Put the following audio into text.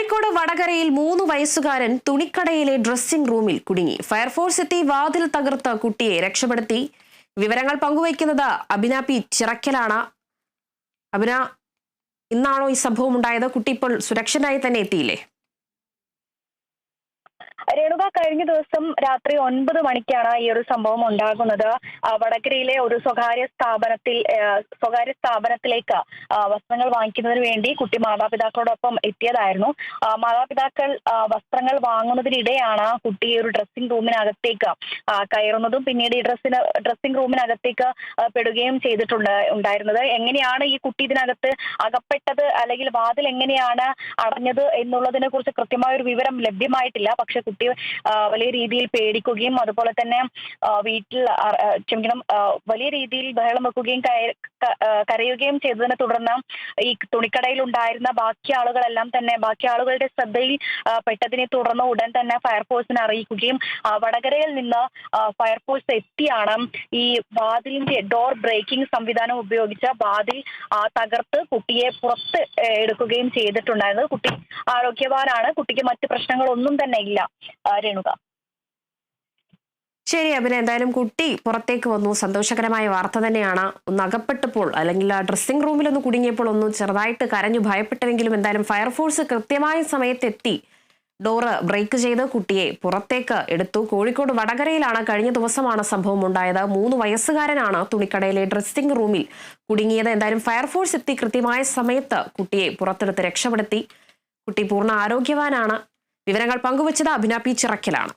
കോഴിക്കോട് വടകരയിൽ മൂന്ന് വയസ്സുകാരൻ തുണിക്കടയിലെ ഡ്രസ്സിംഗ് റൂമിൽ കുടുങ്ങി. ഫയർഫോഴ്സ് എത്തി വാതിൽ തകർത്ത് കുട്ടിയെ രക്ഷപ്പെടുത്തി. വിവരങ്ങൾ പങ്കുവയ്ക്കുന്നത് അഭിന പി ചിറക്കലാണ്. അബിന ഇന്നാണോ ഈ സംഭവം ഉണ്ടായത്? കുട്ടി ഇപ്പോൾ സുരക്ഷിതനായി തന്നെ എത്തിയില്ലേ? രേണുക കഴിഞ്ഞ ദിവസം രാത്രി ഒൻപത് മണിക്കാണ് ഈ ഒരു സംഭവം ഉണ്ടാകുന്നത്. വടകരയിലെ ഒരു സ്വകാര്യ സ്ഥാപനത്തിൽ സ്വകാര്യ സ്ഥാപനത്തിലേക്ക് വസ്ത്രങ്ങൾ വാങ്ങിക്കുന്നതിന് വേണ്ടി കുട്ടി മാതാപിതാക്കളോടൊപ്പം എത്തിയതായിരുന്നു. മാതാപിതാക്കൾ വസ്ത്രങ്ങൾ വാങ്ങുന്നതിനിടെയാണ് കുട്ടി ഒരു ഡ്രസ്സിംഗ് റൂമിനകത്തേക്ക് കയറുന്നതും പിന്നീട് ഈ ഡ്രസ്സിന് ഡ്രസ്സിംഗ് റൂമിനകത്തേക്ക് പെടുകയും ചെയ്തിട്ടുണ്ട് ഉണ്ടായിരുന്നത്. എങ്ങനെയാണ് ഈ കുട്ടി ഇതിനകത്ത് അകപ്പെട്ടത്? അല്ലെങ്കിൽ വാതിൽ എങ്ങനെയാണ് അടഞ്ഞത്? എന്നുള്ളതിനെ കുറിച്ച് കൃത്യമായ ഒരു വിവരം ലഭ്യമായിട്ടില്ല. പക്ഷെ കുട്ടി വലിയ രീതിയിൽ പേടിക്കുകയും അതുപോലെ തന്നെ വീട്ടിൽ ക്ഷമിക്കണം വലിയ രീതിയിൽ ബഹളം വെക്കുകയും കരയുകയും ചെയ്തതിനെ തുടർന്ന് ഈ തുണിക്കടയിൽ ഉണ്ടായിരുന്ന ബാക്കി ആളുകളെല്ലാം തന്നെ ബാക്കി ആളുകളുടെ ശ്രദ്ധയിൽ പെട്ടതിനെ തുടർന്ന് ഉടൻ തന്നെ ഫയർഫോഴ്സിനെ അറിയിക്കുകയും വടകരയിൽ നിന്ന് ഫയർഫോഴ്സ് എത്തിയാണ് ഈ വാതിലിന്റെ ഡോർ ബ്രേക്കിംഗ് സംവിധാനം ഉപയോഗിച്ച് വാതിൽ തകർത്ത് കുട്ടിയെ പുറത്ത് എടുക്കുകയും ചെയ്തിട്ടുണ്ടായിരുന്നത്. കുട്ടി ആരോഗ്യവാനാണ് കുട്ടിക്ക് മറ്റ് പ്രശ്നങ്ങളൊന്നും തന്നെ ഇല്ല. രേണുക ശരി അഭിന എന്തായാലും കുട്ടി പുറത്തേക്ക് വന്നു. സന്തോഷകരമായ വാർത്ത തന്നെയാണ്. ഒന്ന് അകപ്പെട്ടപ്പോൾ അല്ലെങ്കിൽ ആ ഡ്രസ്സിംഗ് റൂമിൽ ഒന്ന് കുടുങ്ങിയപ്പോൾ ഒന്ന് ചെറുതായിട്ട് കരഞ്ഞു ഭയപ്പെട്ടെങ്കിലും എന്തായാലും ഫയർഫോഴ്സ് കൃത്യമായ സമയത്തെത്തി. ഡോറ് ബ്രേക്ക് ചെയ്ത് കുട്ടിയെ പുറത്തേക്ക് എടുത്തു. കോഴിക്കോട് വടകരയിലാണ് കഴിഞ്ഞ ദിവസമാണ് സംഭവം ഉണ്ടായത്. മൂന്ന് വയസ്സുകാരനാണ് തുണിക്കടയിലെ ഡ്രസ്സിംഗ് റൂമിൽ കുടുങ്ങിയത്. എന്തായാലും ഫയർഫോഴ്സ് എത്തി കൃത്യമായ സമയത്ത് കുട്ടിയെ പുറത്തെടുത്ത് രക്ഷപ്പെടുത്തി. കുട്ടി പൂർണ ആരോഗ്യവാനാണ്. വിവരങ്ങൾ പങ്കുവച്ചത് അഭിന പി ചിറക്കലാണ്.